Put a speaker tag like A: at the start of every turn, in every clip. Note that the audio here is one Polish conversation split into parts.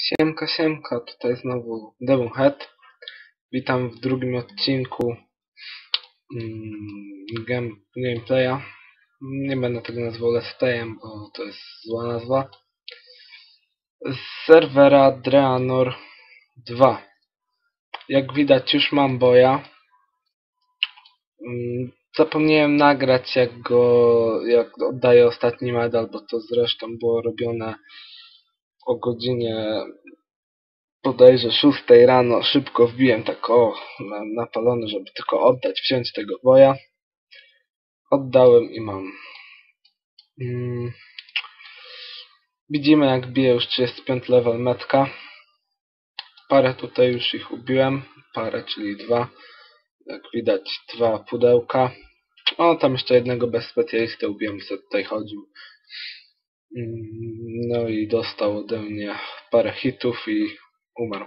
A: Siemka, siemka, tutaj znowu Demonhead. Witam w drugim odcinku mm, game, gameplaya. Nie będę tego nazwał Let's bo to jest zła nazwa. Z serwera Dreanor 2. Jak widać już mam boja. Mm, Zapomniałem nagrać jak go, jak oddaję ostatni medal, bo to zresztą było robione o godzinie bodajże 6 rano szybko wbiłem tak o na, napalony, żeby tylko oddać, wziąć tego boja. Oddałem i mam. Mm. Widzimy jak bije już 35 level metka. Parę tutaj już ich ubiłem. Parę, czyli dwa. Jak widać dwa pudełka. O, tam jeszcze jednego bez specjalisty ubiłem, co tutaj chodził. No i dostał ode mnie parę hitów i umarł.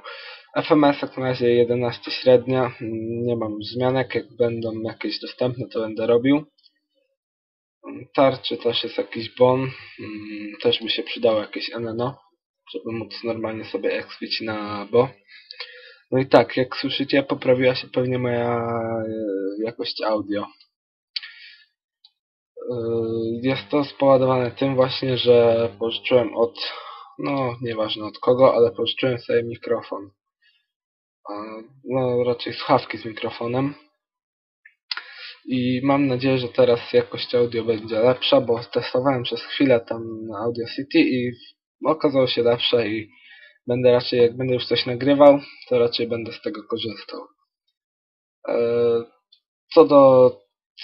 A: FMS jak na razie 11 średnia. Nie mam zmianek. Jak będą jakieś dostępne, to będę robił. Tarczy też jest jakiś bon. Mm, Też by się przydało jakieś NNO, żeby móc normalnie sobie ekspić na bo. No i tak, jak słyszycie, poprawiła się pewnie moja e, jakość audio. Yy, Jest to spowodowane tym właśnie, że pożyczyłem od, no nieważne od kogo, ale pożyczyłem sobie mikrofon. No raczej słuchawki z mikrofonem. I mam nadzieję, że teraz jakość audio będzie lepsza, bo testowałem przez chwilę tam na Audio City i okazało się lepsze i będę raczej, jak będę już coś nagrywał, to raczej będę z tego korzystał. Eee, Co do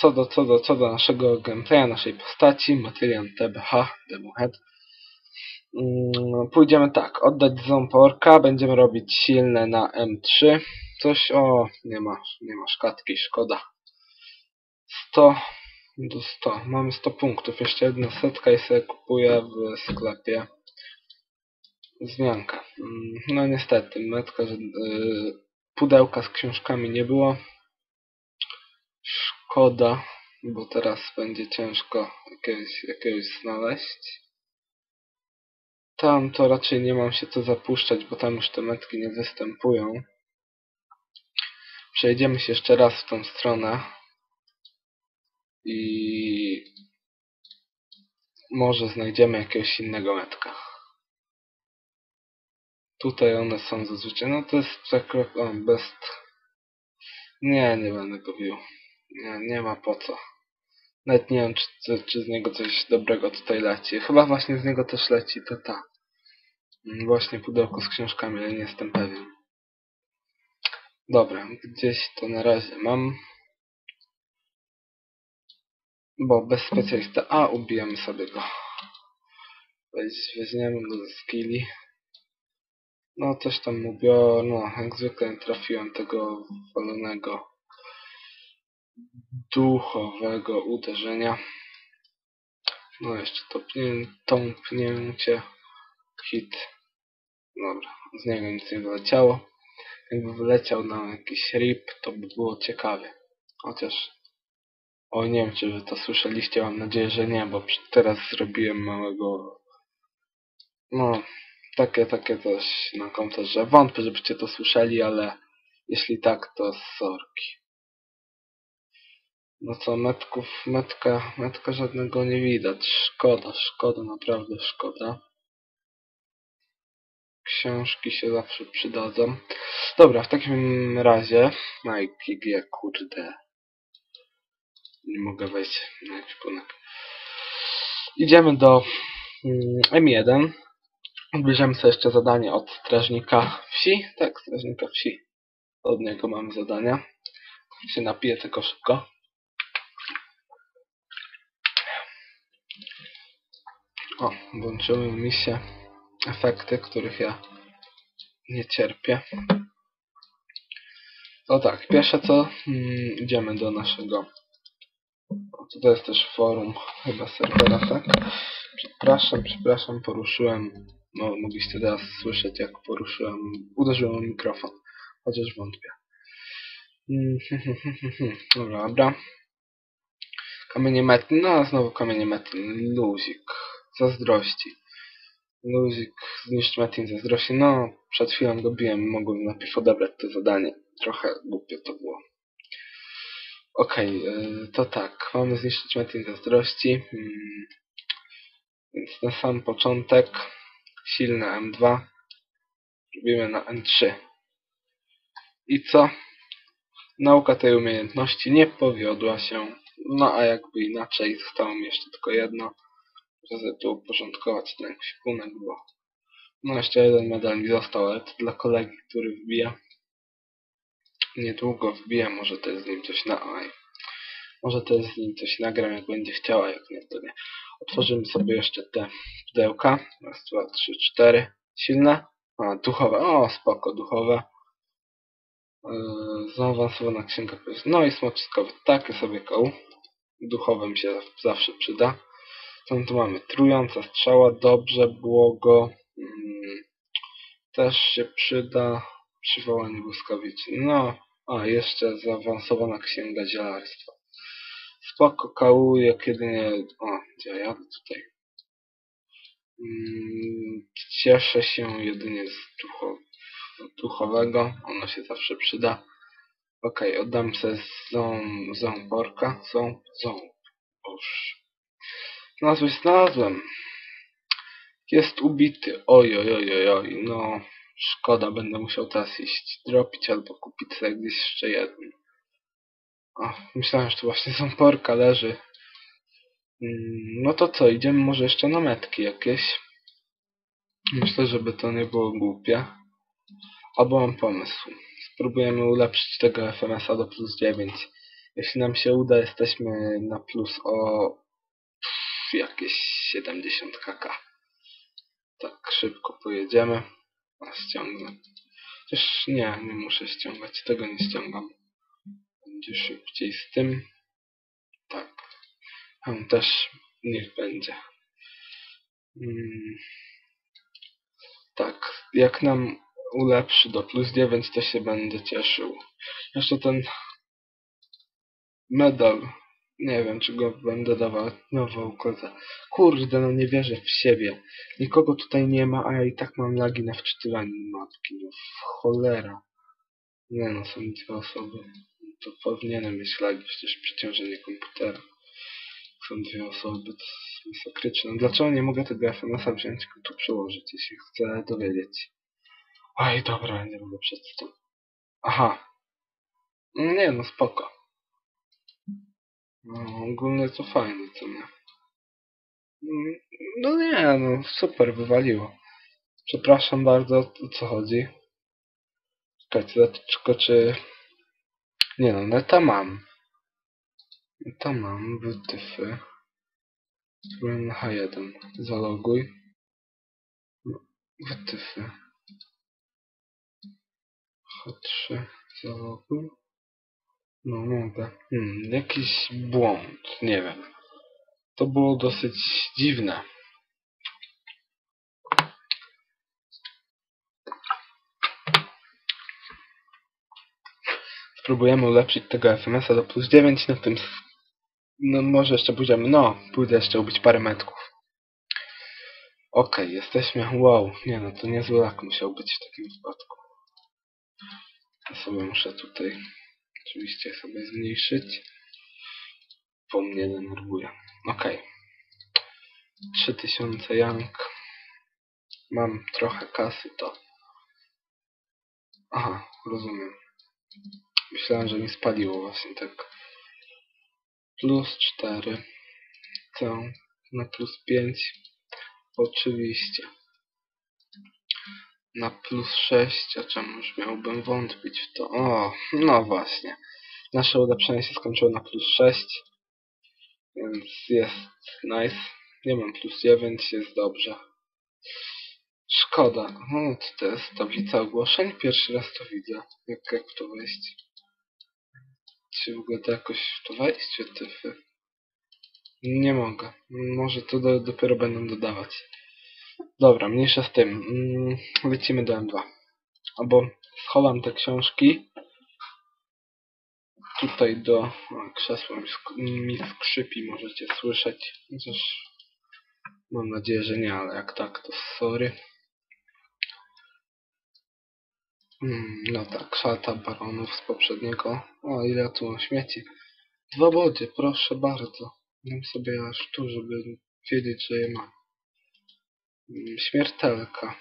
A: co do, co do, co do naszego gameplaya, naszej postaci, Matylian TBH, Demohead. Mm, Pójdziemy tak, oddać Zomporka, będziemy robić silne na M3. Coś, o, nie ma, nie ma szkatki, szkoda. 100 do 100, mamy 100 punktów, jeszcze jedna setka i sobie kupuję w sklepie zmianka. Mm, No niestety, metka, że, yy, pudełka z książkami nie było. Szkoda, bo teraz będzie ciężko jakiegoś, jakiegoś znaleźć. Tam to raczej nie mam się co zapuszczać, bo tam już te metki nie występują. Przejdziemy się jeszcze raz w tą stronę. I może znajdziemy jakiegoś innego metka. Tutaj one są zazwyczaj. No to jest tak best. Nie, nie będę go bił. Nie, nie ma po co. Nawet nie wiem, czy, czy, czy z niego coś dobrego tutaj leci. Chyba właśnie z niego też leci to ta. Właśnie pudełko z książkami, ale nie jestem pewien. Dobra, gdzieś to na razie mam. Bo bez specjalista. A, ubijemy sobie go. Weź, weźmiemy go ze skilli. No, coś tam mówię. No, jak zwykle trafiłem tego walonego duchowego uderzenia. No jeszcze topnię, tąpnięcie. Hit. Dobra, z niego nic nie wyleciało. Jakby wyleciał nam jakiś rip, to by było ciekawie. Chociaż... O, nie wiem, czy wy to słyszeliście, mam nadzieję, że nie, bo teraz zrobiłem małego... No, takie, takie coś na komputerze. Wątpię, żebyście to słyszeli, ale jeśli tak, to sorki. No co, metków, metka, metka żadnego nie widać. Szkoda, szkoda, naprawdę szkoda. Książki się zawsze przydadzą. Dobra, w takim razie, na IKG, kurde. Nie mogę wejść na ekwipunek. Idziemy do mm, M1. Bierzemy sobie jeszcze zadanie od strażnika wsi. Tak, strażnika wsi. Od niego mamy zadania. Się napiję tylko szybko. O, włączyły mi się efekty, których ja nie cierpię. No tak, pierwsze co, mm, idziemy do naszego. O, tutaj jest też forum chyba serwera, tak? Przepraszam, przepraszam, poruszyłem. No, mogliście teraz słyszeć, jak poruszyłem, uderzyłem o mikrofon, chociaż wątpię. Mm, Dobra, dobra. Kamienie metny, no znowu kamienie metny, luzik, zazdrości. Luzik, zniszcz Metin zazdrości. No, przed chwilą go biłem, mogłem najpierw odebrać to zadanie. Trochę głupio to było. Okej, y, to tak, mamy zniszczyć Metin zazdrości. Mm, Więc na sam początek silne M2 robimy na N3. I co? Nauka tej umiejętności nie powiodła się. No a jakby inaczej, zostało mi jeszcze tylko jedno, żeby tu uporządkować ten ekwipunek, bo no jeszcze jeden medal mi został, ale to dla kolegi, który wbija. Niedługo wbija, może jest z nim coś na... Oj. Może jest z nim coś nagram, jak będzie chciała, jak nie, to nie. Otworzymy sobie jeszcze te pudełka. Raz, dwa, trzy, cztery. Silne? A, duchowe. O, spoko, duchowe. Yy, zaawansowana księga. No i smoczyskowy. Takie sobie koł. Duchowym się zawsze przyda. My tu mamy? Trująca strzała. Dobrze, błogo. Mm, też się przyda. Przywołanie błyskawicy. No, a jeszcze zaawansowana księga zielarstwa. Spoko kałuje, kiedy nie... O, gdzie ja jadę tutaj? Mm, Cieszę się jedynie z ducho, duchowego. Ono się zawsze przyda. Okej, oddam se ząb, ząborka. Ząb, ząb. Boż. Znalazłeś, znalazłem. Jest ubity. Oj, oj, oj, oj. No, szkoda, będę musiał teraz iść dropić albo kupić sobie gdzieś jeszcze jeden. O, myślałem, że tu właśnie ząborka leży. Mm, No to co, idziemy może jeszcze na metki jakieś. Myślę, żeby to nie było głupie. Albo mam pomysł. Spróbujemy ulepszyć tego FMS-a do plus 9. Jeśli nam się uda, jesteśmy na plus o jakieś 70 kk. Tak szybko pojedziemy. A ściągnę. Chociaż nie, nie muszę ściągać. Tego nie ściągam. Będzie szybciej z tym. Tak. Tam też niech będzie. Mm. Tak, jak nam ulepszy do plus 9, to się będę cieszył. Jeszcze ten medal. Nie wiem, czy go będę dawał nową kozę. Kurde, no nie wierzę w siebie. Nikogo tutaj nie ma, a ja i tak mam lagi na wczytywaniu mapki. No cholera. Nie no, są dwie osoby. To powinienem mieć lagi, przecież przeciążenie komputera. Są dwie osoby, to masakryczne. Dlaczego nie mogę tego FMS-a wziąć tu przyłożyć, jeśli chcę dowiedzieć? Oj, dobra, nie mogę przez to. Aha. Nie, no spoko. No, ogólnie to fajnie, co nie? Mm, No nie, no super, wywaliło. Przepraszam bardzo, o co chodzi? Czekajcie, tylko czy... Nie no, neta mam. Neta mam, wytyfy. Spróbuję na H1. Zaloguj. No, Wytyfy. H3. Zaloguj. No mogę. Hmm, jakiś błąd. Nie wiem. To było dosyć dziwne. Spróbujemy ulepszyć tego FMS-a do plus 9 na tym... No może jeszcze pójdziemy. No, pójdę jeszcze ubić parę metków. Okej, jesteśmy... Wow, nie no, to niezły lak musiał być w takim wypadku. Ja sobie muszę tutaj oczywiście sobie zmniejszyć. Bo mnie denerwuje. Okej. 3000 jank. Mam trochę kasy, to... Aha, rozumiem. Myślałem, że mi spaliło właśnie tak. Plus 4. Co? Na plus 5. Oczywiście. Na plus 6, a czemuż miałbym wątpić w to? O, no właśnie. Nasze ulepszenie się skończyło na plus 6. Więc jest nice. Nie mam plus 9, jest dobrze. Szkoda. No, to jest tablica ogłoszeń? Pierwszy raz to widzę. Jak, jak to wejść? Czy w ogóle to jakoś w to wejść? Czy tyfy? Nie mogę. Może to do, dopiero będą dodawać. Dobra, mniejsza z tym. Mm, lecimy do M2. Albo schowam te książki. Tutaj do... O, krzesło mi, sk mi skrzypi, możecie słyszeć. Chociaż Mam nadzieję, że nie, ale jak tak, to sorry. Mm, no tak, szalta baronów z poprzedniego. O, ile tu mam śmieci. Dwa body, proszę bardzo. Dam sobie aż tu, żeby wiedzieć, że je mam. Śmiertelka.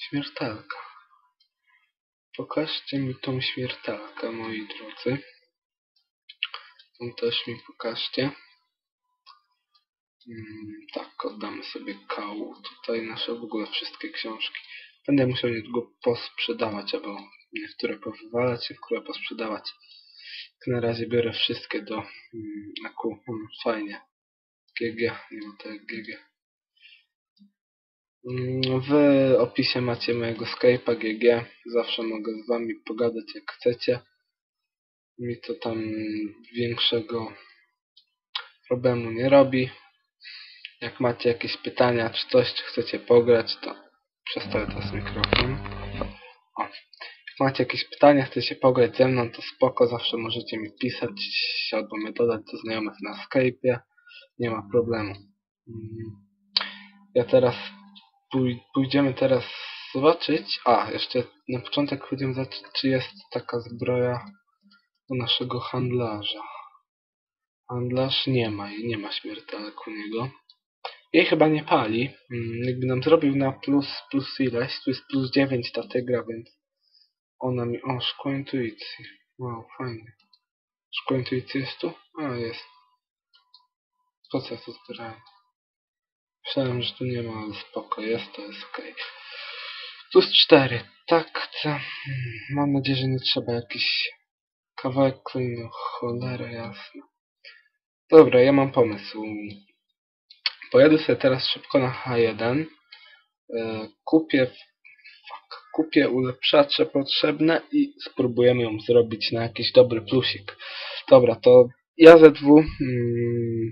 A: Śmiertelka. Pokażcie mi tą śmiertelkę, moi drodzy. Tą też mi pokażcie. Mm, tak, oddamy sobie kału. Tutaj nasze w ogóle wszystkie książki. Będę musiał niedługo posprzedawać, albo niektóre powywalać, niektóre posprzedawać. Tak na razie biorę wszystkie do mm. Mm, fajnie. GG, nie ma tak GG. Mm, W opisie macie mojego Skype'a GG. Zawsze mogę z wami pogadać jak chcecie. Mi to tam większego problemu nie robi. Jak macie jakieś pytania czy coś, czy chcecie pograć, to przestawię teraz mikrofon. O. Jak macie jakieś pytania, chcecie pograć ze mną, to spoko, zawsze możecie mi pisać albo mnie dodać do znajomych na Skype'ie. Nie ma problemu. Mm. Ja teraz pój pójdziemy teraz zobaczyć. A, jeszcze na początek będziemy zobaczyć, czy jest taka zbroja u naszego handlarza. Handlarz nie ma jej, nie ma śmiertelek u niego. Jej chyba nie pali. Mm, jakby nam zrobił na plus, plus ileś. Tu jest plus 9 ta tygra, więc ona mi... O, szkło intuicji. Wow, fajnie. Szkło intuicji jest tu? A, jest. Ja to zbierałem? Myślałem, że tu nie ma, ale spoko, jest, to jest okej. Plus 4. Tak chcę. Hmm, Mam nadzieję, że nie trzeba jakiś kawałek klinu. Cholera jasna. Dobra, ja mam pomysł. Pojadę sobie teraz szybko na H1. E, kupię fuck, kupię ulepszacze potrzebne i spróbujemy ją zrobić na jakiś dobry plusik. Dobra, to ja ZW. Mm,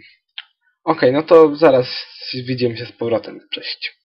A: Okej, no to zaraz widzimy się z powrotem. Cześć.